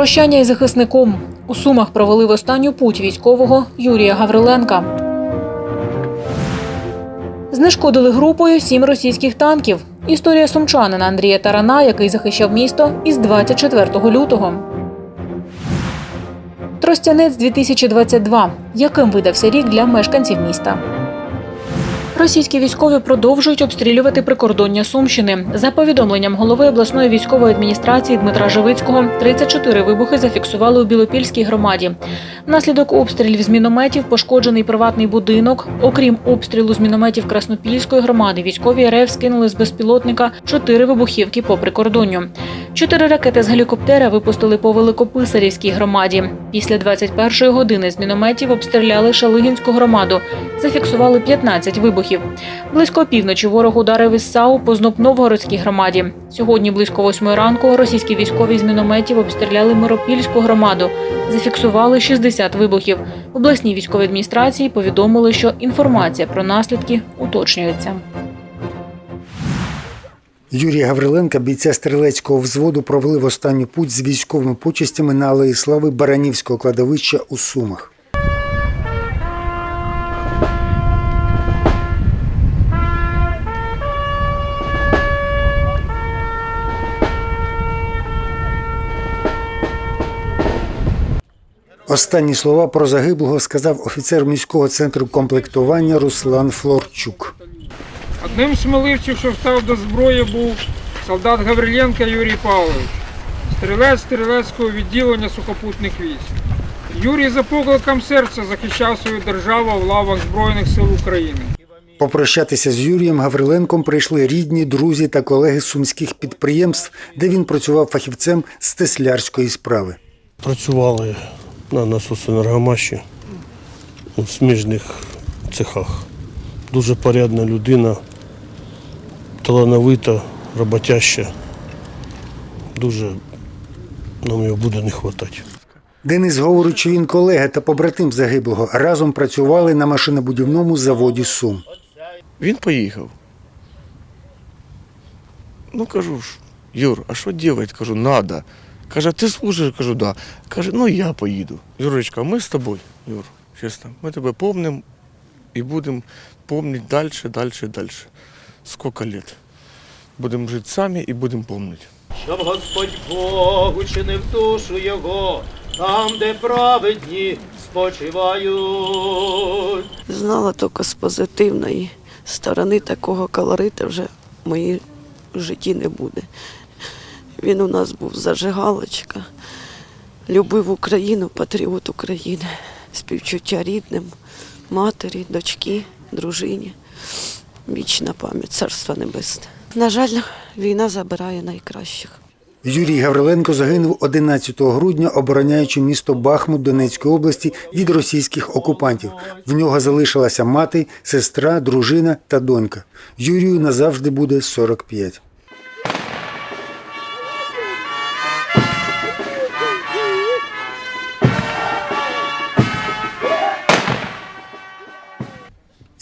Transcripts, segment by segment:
Прощання із захисником. У Сумах провели в останню путь військового Юрія Гавриленка. Знешкодили групою сім російських танків. Історія сумчанина Андрія Тарана, який захищав місто із 24 лютого. Тростянець 2022. Яким видався рік для мешканців міста? Російські військові продовжують обстрілювати прикордоння Сумщини. За повідомленням голови обласної військової адміністрації Дмитра Живицького, 34 вибухи зафіксували у Білопільській громаді. Внаслідок обстрілів з мінометів пошкоджений приватний будинок. Окрім обстрілу з мінометів Краснопільської громади, військові РФ скинули з безпілотника чотири вибухівки по прикордонню. Чотири ракети з гелікоптера випустили по Великописарівській громаді. Після 21-ї години з мінометів обстріляли Шалигінську громаду. Зафіксували 15 вибухів. Близько опівночі ворог ударив із САУ по Знопновгородській громаді. Сьогодні близько восьмої ранку російські військові з мінометів обстріляли Миропільську громаду. Зафіксували 60 вибухів. В обласній військовій адміністрації повідомили, що інформація про наслідки уточнюється. Юрія Гавриленка, бійця стрілецького взводу, провели в останню путь з військовими почестями на Алеї Слави Баранівського кладовища у Сумах. Останні слова про загиблого сказав офіцер міського центру комплектування Руслан Флорчук. Одним з сміливців, що встав до зброї, був солдат Гавриленко Юрій Павлович, стрілець стрілецького відділення сухопутних військ. Юрій за покликом серця захищав свою державу в лавах Збройних сил України. Попрощатися з Юрієм Гавриленком прийшли рідні, друзі та колеги з сумських підприємств, де він працював фахівцем з теслярської справи. Працювали на насосоенергомаші у сміжних цехах. Дуже порядна людина, талановита, роботяща. Дуже нам його буде не вистачати. Денис говорить, що він колега та побратим загиблого разом працювали на машинобудівному заводі Сум. Він поїхав. Ну кажу ж, Юр, а що робити? Кажу, надо. Каже, ти служиш? Кажу, да. Каже, ну я поїду. Юрочка, ми з тобою, Юр, чесно, ми тебе помним і будемо помнити далі, далі, далі. Скільки лет. Будемо жити самі і будемо пам'ятати. щоб Господь Бог учинив душу його, там, де праведні спочивають. Знала тільки з позитивної сторони такого колорита вже в моїй житті не буде. Він у нас був зажигалочка, любив Україну, патріот України, співчуття рідним, матері, дочки, дружині. Вічна пам'ять, царство небесне. На жаль, війна забирає найкращих. Юрій Гавриленко загинув 11 грудня, обороняючи місто Бахмут Донецької області від російських окупантів. В нього залишилася мати, сестра, дружина та донька. Юрію назавжди буде 45.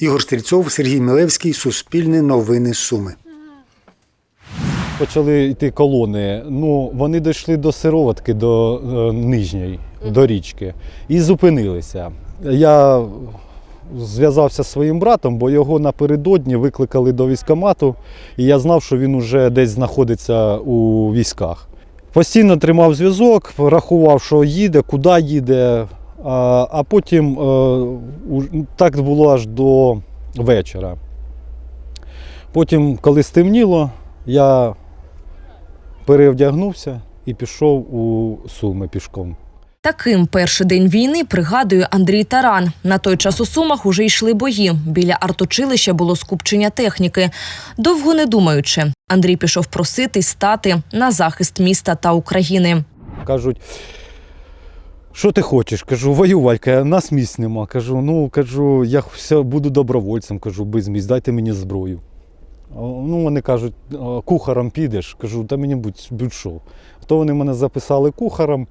Ігор Стрільцов, Сергій Мілевський, Суспільне новини Суми. почали йти колони. Ну, вони дійшли до сироватки, до е, нижньої, до річки, і зупинилися. Я зв'язався зі своїм братом, бо його напередодні викликали до військкомату, і я знав, що він уже десь знаходиться у військах. Постійно тримав зв'язок, рахував, що їде, куди їде. А, потім е, так було аж до вечора. Потім, коли стемніло, я перевдягнувся і пішов у Суми пішком. Таким перший день війни пригадує Андрій Таран. На той час у Сумах уже йшли бої. Біля артучилища було скупчення техніки. Довго не думаючи, Андрій пішов просити стати на захист міста та України. Кажуть, що ти хочеш? Кажу, воювати, Каже, нас місць нема. Кажу, ну кажу, я все буду добровольцем, кажу, без місць, дайте мені зброю. Ну, вони кажуть, «А, кухарем підеш. Кажу, та мені будь- будь-що. То вони мене записали кухарем,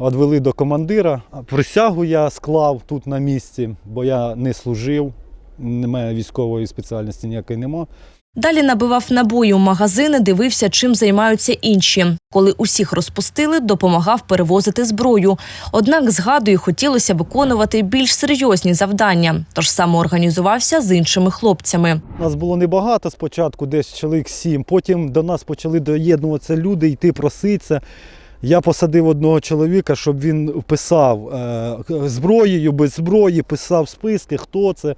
відвели до командира. Присягу я склав тут на місці, бо я не служив, немає військової спеціальності ніякої нема. Далі набивав набої у магазини, дивився, чим займаються інші. Коли усіх розпустили, допомагав перевозити зброю. Однак, згадую, хотілося виконувати більш серйозні завдання, тож самоорганізувався з іншими хлопцями. Нас було небагато спочатку, десь чоловік сім. Потім до нас почали доєднуватися люди, йти проситися. Я посадив одного чоловіка, щоб він писав е, зброєю, без зброї, писав списки, хто це.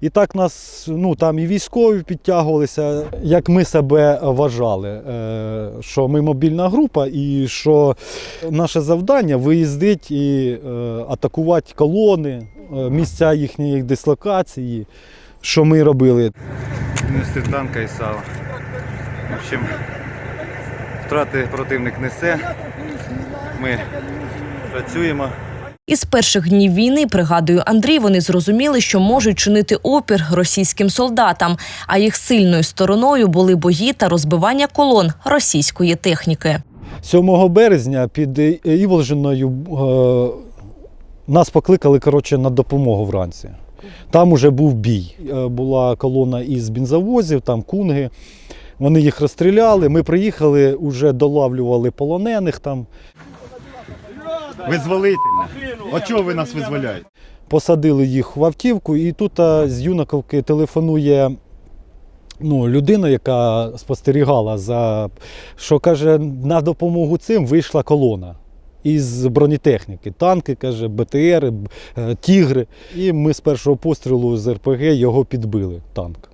І так нас, ну там і військові підтягувалися, як ми себе вважали, е, що ми мобільна група, і що наше завдання виїздити і е, атакувати колони, е, місця їхньої дислокації, що ми робили. нести танка і сала. В общем, втрати противник несе. Ми працюємо. Із перших днів війни, пригадую Андрій, вони зрозуміли, що можуть чинити опір російським солдатам, а їх сильною стороною були бої та розбивання колон російської техніки. 7 березня під Іволжиною е, нас покликали коротше, на допомогу вранці. Там уже був бій. Е, Була колона із бензовозів, там кунги. Вони їх розстріляли. Ми приїхали, вже долавлювали полонених там. Визволительно. От чого ви нас визволяєте? посадили їх в автівку, і тут з юнаковки телефонує ну, людина, яка спостерігала за що каже, на допомогу цим вийшла колона. Із бронетехніки, танки, каже, БТРи, б- е, тігри. І ми з першого пострілу з РПГ його підбили, танк.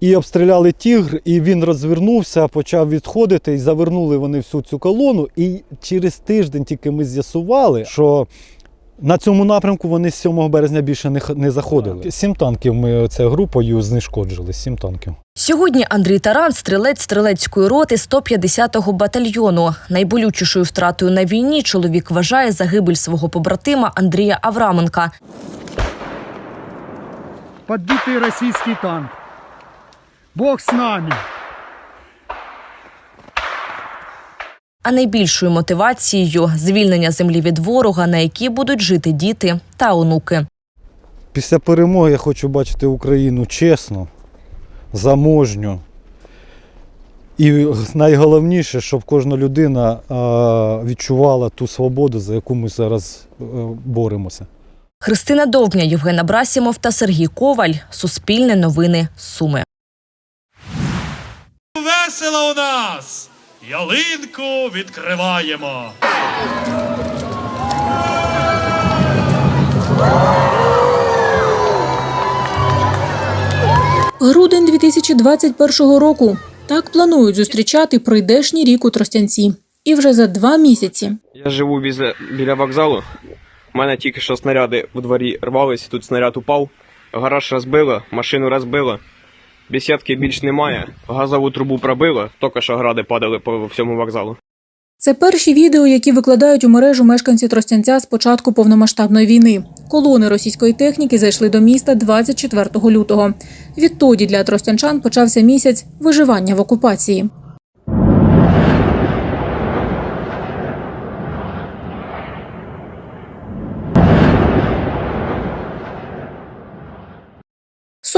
І обстріляли тігр, і він розвернувся, почав відходити, і завернули вони всю цю колону. І через тиждень тільки ми з'ясували, що на цьому напрямку вони з 7 березня більше не, не заходили. Сім танків ми це групою знешкоджили. Сім танків. Сьогодні Андрій Таран стрілець стрілецької роти 150-го батальйону. Найболючішою втратою на війні чоловік вважає загибель свого побратима Андрія Авраменка. подбитый российский танк. Бог с нами. А найбільшою мотивацією звільнення землі від ворога, на якій будуть жити діти та онуки. Після перемоги я хочу бачити Україну чесно, заможню. І найголовніше, щоб кожна людина відчувала ту свободу, за яку ми зараз е, боремося. Христина Довбня, Євген Абрасімов та Сергій Коваль. Суспільне новини Суми. Весело у нас! Ялинку відкриваємо! Грудень 2021 року. Так планують зустрічати прийдешній рік у Тростянці. І вже за два місяці. Я живу біля, біля вокзалу. У мене тільки що снаряди у дворі рвались, тут снаряд упав, гараж розбило, машину розбило. Бесідки більш немає, газову трубу пробило, тільки що гради падали по всьому вокзалу. Це перші відео, які викладають у мережу мешканці Тростянця з початку повномасштабної війни. Колони російської техніки зайшли до міста 24 лютого. Відтоді для тростянчан почався місяць виживання в окупації.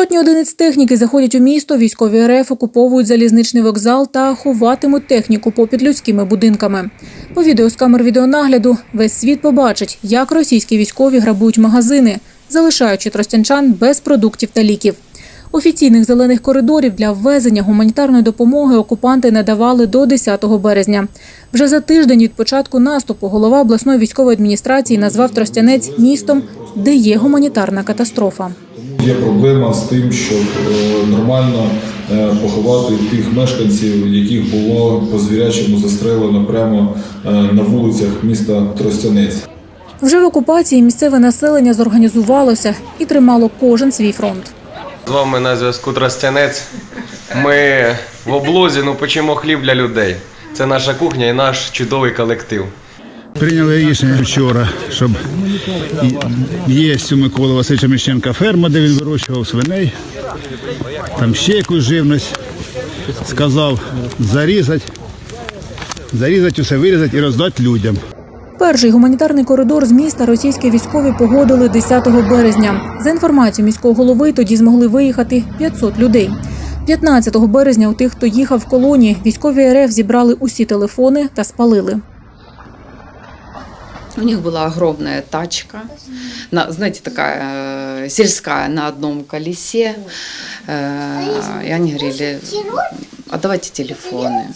Сотні одиниць техніки заходять у місто, військові РФ окуповують залізничний вокзал та ховатимуть техніку попід людськими будинками. По відео з камер відеонагляду весь світ побачить, як російські військові грабують магазини, залишаючи тростянчан без продуктів та ліків. Офіційних зелених коридорів для ввезення гуманітарної допомоги окупанти не давали до 10 березня. Вже за тиждень від початку наступу голова обласної військової адміністрації назвав Тростянець містом, де є гуманітарна катастрофа. Є проблема з тим, щоб е, нормально е, поховати тих мешканців, яких було по звірячому застрелено прямо е, на вулицях міста Тростянець. Вже в окупації місцеве населення зорганізувалося і тримало кожен свій фронт. З вами на зв'язку Тростянець. Ми в облозі, ну печемо хліб для людей. Це наша кухня і наш чудовий колектив. Прийняли рішення вчора, щоб є у Миколи Васильовича Міщенка ферма, де він вирощував свиней, там ще якусь живність. Сказав зарізати, зарізати усе, вирізати і роздати людям. Перший гуманітарний коридор з міста російські військові погодили 10 березня. За інформацією міського голови, тоді змогли виїхати 500 людей. 15 березня у тих, хто їхав в колоні, військові РФ зібрали усі телефони та спалили. У них была огромная тачка, на, знаете, такая э, сельская на одном колесе. Э, и они говорили, отдавайте телефоны.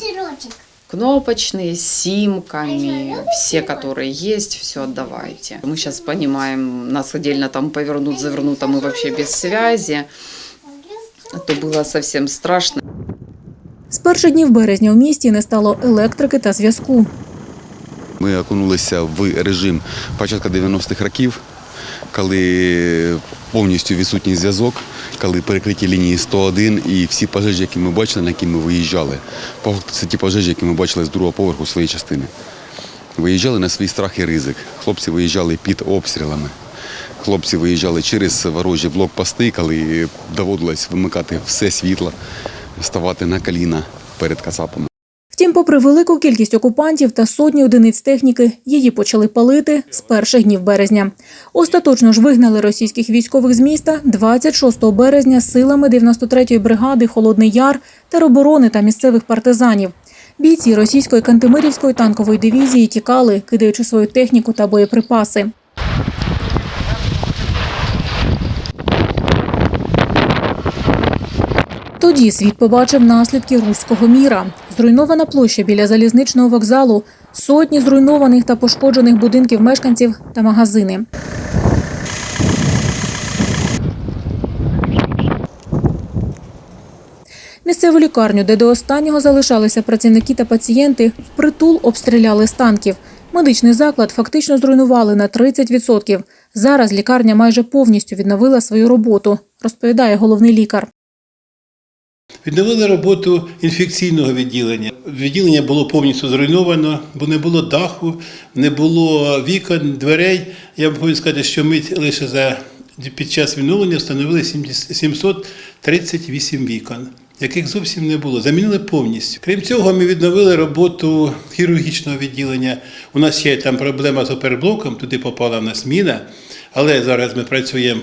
Кнопочные, с симками, все, которые есть, все отдавайте. Мы сейчас понимаем, нас отдельно там повернут, завернут, а мы вообще без связи. То было совсем страшно. З перших днів березня у місті не стало електрики та зв'язку. Ми окунулися в режим початку 90-х років, коли повністю відсутній зв'язок, коли перекриті лінії 101 і всі пожежі, які ми бачили, на які ми виїжджали. Це ті пожежі, які ми бачили з другого поверху своєї частини. Виїжджали на свій страх і ризик. Хлопці виїжджали під обстрілами. Хлопці виїжджали через ворожі блокпости, коли доводилось вимикати все світло, ставати на коліна перед кацапами. Втім, попри велику кількість окупантів та сотні одиниць техніки, її почали палити з перших днів березня. Остаточно ж вигнали російських військових з міста 26 березня силами 93-ї бригади Холодний Яр, тероборони та місцевих партизанів. Бійці російської Кантемирівської танкової дивізії тікали, кидаючи свою техніку та боєприпаси. Тоді світ побачив наслідки руського міра. Зруйнована площа біля залізничного вокзалу, сотні зруйнованих та пошкоджених будинків мешканців та магазини. Місцеву лікарню, де до останнього залишалися працівники та пацієнти, впритул обстріляли з танків. Медичний заклад фактично зруйнували на 30%. Зараз лікарня майже повністю відновила свою роботу, розповідає головний лікар. Відновили роботу інфекційного відділення. Відділення було повністю зруйновано, бо не було даху, не було вікон, дверей. Я хочу сказати, що ми лише за під час відновлення встановили 738 вікон, яких зовсім не було. Замінили повністю. Крім цього, ми відновили роботу хірургічного відділення. У нас ще там проблема з оперблоком, туди попала в нас міна, але зараз ми працюємо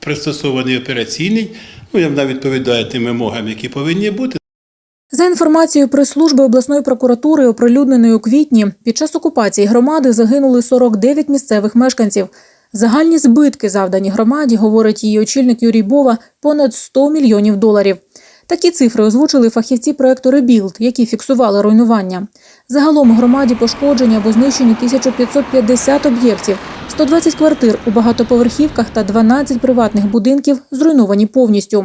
пристосований операційний. Ну, вона відповідає тим вимогам, які повинні бути. За інформацією прес-служби обласної прокуратури, оприлюдненою у квітні, під час окупації громади загинули 49 місцевих мешканців. Загальні збитки, завдані громаді, говорить її очільник Юрій Бова, понад 100 мільйонів доларів. Такі цифри озвучили фахівці проекту «Ребілд», які фіксували руйнування. Загалом громаді пошкоджені або знищені 1550 об'єктів, 120 квартир у багатоповерхівках та 12 приватних будинків зруйновані повністю.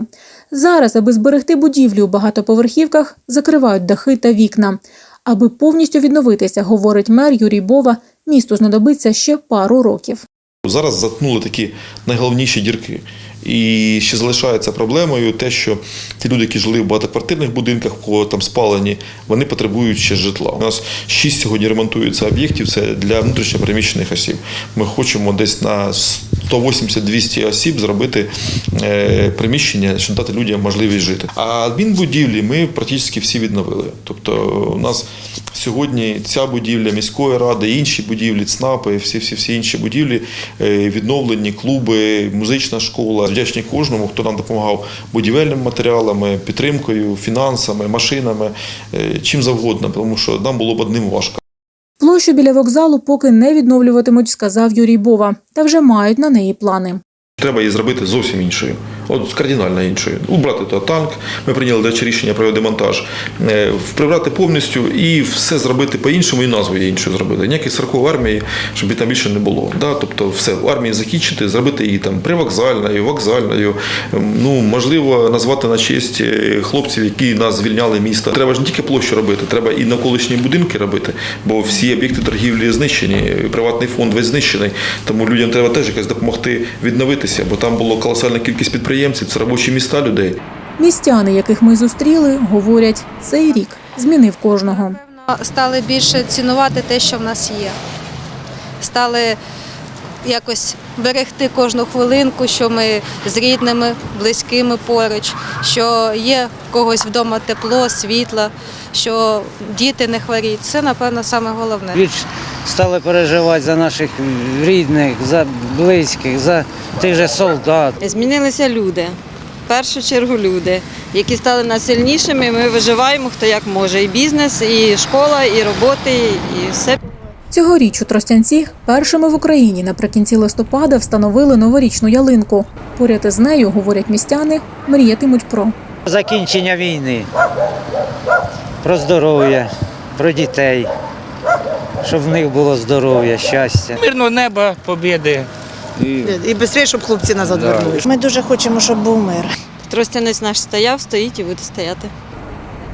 Зараз, аби зберегти будівлі у багатоповерхівках, закривають дахи та вікна. Аби повністю відновитися, говорить мер Юрій Бова, місту знадобиться ще пару років. Зараз заткнули такі найголовніші дірки. І ще залишається проблемою те, що ті люди, які жили в багатоквартирних будинках, кого там спалені, вони потребують ще житла. У нас шість сьогодні ремонтується об'єктів. Це для внутрішньопереміщених осіб. Ми хочемо десь на 180-200 осіб зробити е, приміщення, щоб дати людям можливість жити. А адмінбудівлі ми практично всі відновили. Тобто, у нас сьогодні ця будівля міської ради, інші будівлі, ЦНАПи, всі всі всі інші будівлі е, відновлені, клуби, музична школа. Вдячні кожному, хто нам допомагав будівельними матеріалами, підтримкою, фінансами, машинами, е, чим завгодно, тому що нам було б одним важко. Площу біля вокзалу поки не відновлюватимуть, сказав Юрій Бова, та вже мають на неї плани. Треба її зробити зовсім іншою, от кардинально іншою. Убрати то танк. Ми прийняли далі рішення про демонтаж, е, прибрати повністю і все зробити по-іншому, і назву її іншою зробити. Ніякої сорокової армії, щоб її там більше не було. Да? Тобто, все в армії закінчити, зробити її там привокзальною, вокзальною. Ем, Ну можливо, назвати на честь е, хлопців, які нас звільняли міста. Треба ж не тільки площу робити, треба і навколишні будинки робити, бо всі об'єкти торгівлі знищені, приватний фонд весь знищений. Тому людям треба теж якось допомогти відновитися, бо там була колосальна кількість підприємців, це робочі міста людей. Містяни, яких ми зустріли, говорять, цей рік змінив кожного. Стали більше цінувати те, що в нас є. Стали якось берегти кожну хвилинку, що ми з рідними, близькими поруч, що є в когось вдома тепло, світло, що діти не хворіють. Це, напевно, саме головне. Більш стали переживати за наших рідних, за близьких, за тих же солдат. Змінилися люди. В першу чергу люди, які стали нас сильнішими. Ми виживаємо хто як може. І бізнес, і школа, і роботи, і все. Цьогоріч у Тростянці першими в Україні наприкінці листопада встановили новорічну ялинку. Поряд із нею, говорять містяни, мріятимуть про Закінчення війни, про здоров'я, про дітей, щоб в них було здоров'я, щастя. Мирного неба, побіди. І швидше, щоб хлопці назад Да. Ми дуже хочемо, щоб був мир. Тростянець наш стояв, стоїть і буде стояти.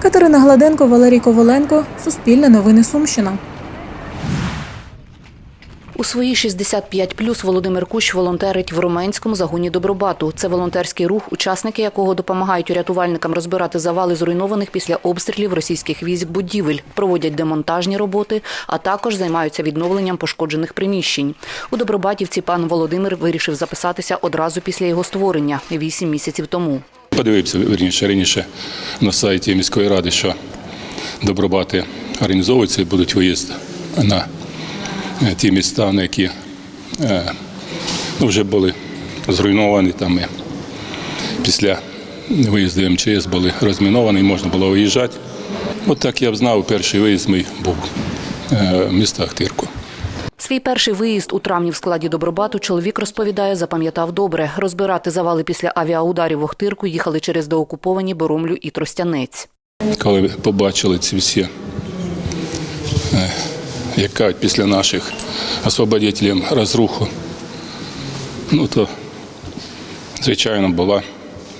Катерина Гладенко, Валерій Коваленко, Суспільне новини Сумщина. У свої 65+, Володимир Кущ волонтерить в Роменському загоні Добробату. Це волонтерський рух, учасники якого допомагають рятувальникам розбирати завали зруйнованих після обстрілів російських військ будівель, проводять демонтажні роботи, а також займаються відновленням пошкоджених приміщень. У Добробатівці пан Володимир вирішив записатися одразу після його створення вісім місяців тому. Подивився верніше раніше на сайті міської ради, що добробати організовуються і будуть виїзди на ті міста, на які е, ну, вже були зруйновані там і після виїзду МЧС були розміновані, можна було виїжджати. От так я б знав, перший виїзд мій був е, в містах Тирку. Свій перший виїзд у травні в складі Добробату чоловік розповідає, запам'ятав добре. Розбирати завали після авіаударів в Охтирку їхали через деокуповані Боромлю і Тростянець. коли побачили ці всі, е, як кажуть, після наших освободителів розруху, ну то, звичайно, була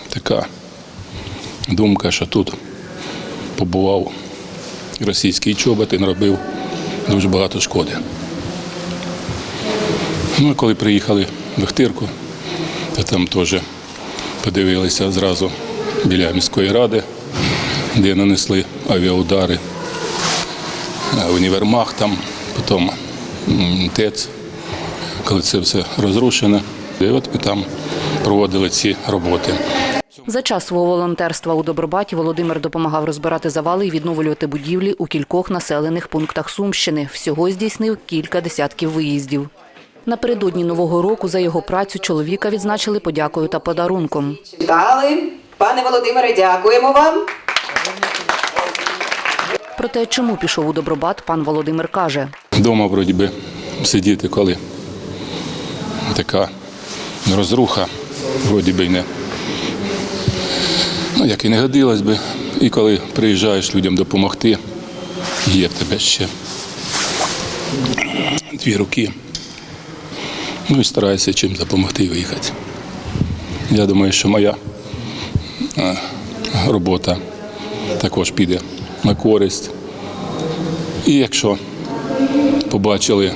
така думка, що тут побував російський чобот і наробив дуже багато шкоди. Ну, а коли приїхали в Охтирку, то там теж подивилися зразу біля міської ради де нанесли авіаудари, е, універмаг там, потім ТЕЦ, коли це все розрушено. І от ми там проводили ці роботи. За час свого волонтерства у Добробаті Володимир допомагав розбирати завали і відновлювати будівлі у кількох населених пунктах Сумщини. Всього здійснив кілька десятків виїздів. Напередодні нового року за його працю чоловіка відзначили подякою та подарунком. Дали. Пане Володимире, дякуємо вам. Про те, чому пішов у Добробат, пан Володимир каже. Дома, вроді би, сидіти, коли така розруха, вроді би й не. Ну, як і не годилось би. І коли приїжджаєш людям допомогти, є в тебе ще дві руки. Ну і стараюся чим допомогти і виїхати. Я думаю, що моя робота також піде на користь. І якщо побачили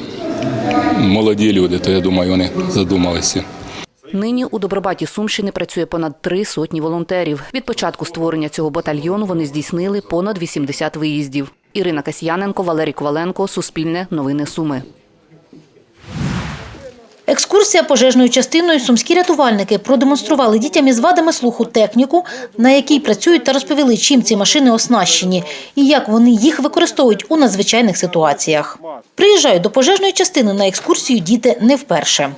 молоді люди, то я думаю, вони задумалися. Нині у Добробаті Сумщини працює понад три сотні волонтерів. Від початку створення цього батальйону вони здійснили понад 80 виїздів. Ірина Касьяненко, Валерій Коваленко, Суспільне, Новини Суми. Екскурсія пожежною частиною сумські рятувальники продемонстрували дітям із вадами слуху техніку, на якій працюють та розповіли, чим ці машини оснащені і як вони їх використовують у надзвичайних ситуаціях. Приїжджають до пожежної частини на екскурсію діти не вперше.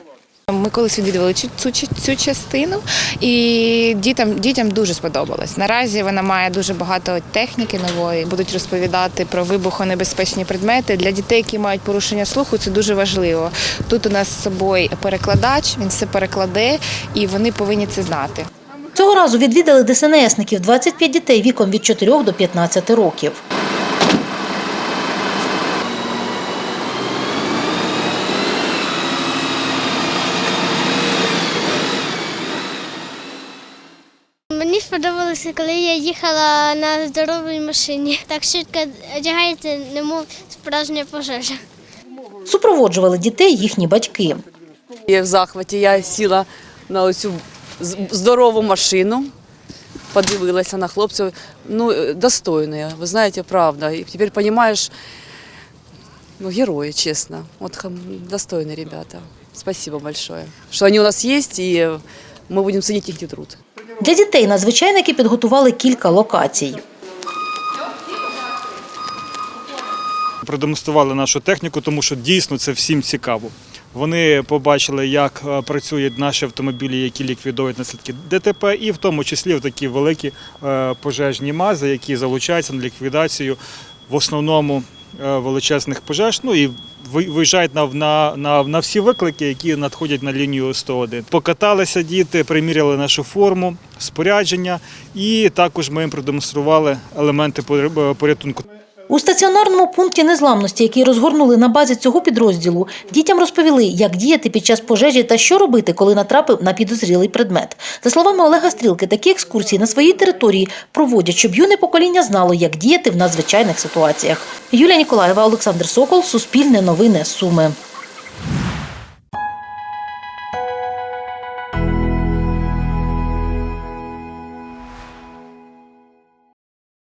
Ми колись відвідували цю, цю, частину, і дітям, дітям дуже сподобалось. Наразі вона має дуже багато техніки нової. Будуть розповідати про вибухонебезпечні предмети. Для дітей, які мають порушення слуху, це дуже важливо. Тут у нас з собою перекладач, він все перекладе, і вони повинні це знати. Цього разу відвідали ДСНСників 25 дітей віком від 4 до 15 років. Мені сподобалося, коли я їхала на здоровій машині. Так швидко одягається, немов справжня пожежа. Супроводжували дітей їхні батьки. Я в захваті. Я сіла на оцю здорову машину, подивилася на хлопців. Ну, е, достойні, ви знаєте, правда. І тепер розумієш, ну, герої, чесно. От достойні ребята. Спасибо большое, що вони у нас є, і ми будемо цінити їхній труд. Для дітей надзвичайники підготували кілька локацій. Продемонстрували нашу техніку, тому що дійсно це всім цікаво. Вони побачили, як е, працюють наші автомобілі, які ліквідують наслідки ДТП, і в тому числі в такі великі е, пожежні мази, які залучаються на ліквідацію в основному величезних пожеж. Ну і ви- виїжджають на, на, на, на всі виклики, які надходять на лінію 101. Покаталися діти, приміряли нашу форму, спорядження, і також ми їм продемонстрували елементи порятунку. У стаціонарному пункті незламності, який розгорнули на базі цього підрозділу, дітям розповіли, як діяти під час пожежі та що робити, коли натрапив на підозрілий предмет. За словами Олега Стрілки, такі екскурсії на своїй території проводять, щоб юне покоління знало, як діяти в надзвичайних ситуаціях. Юлія Ніколаєва, Олександр Сокол, Суспільне новини, Суми.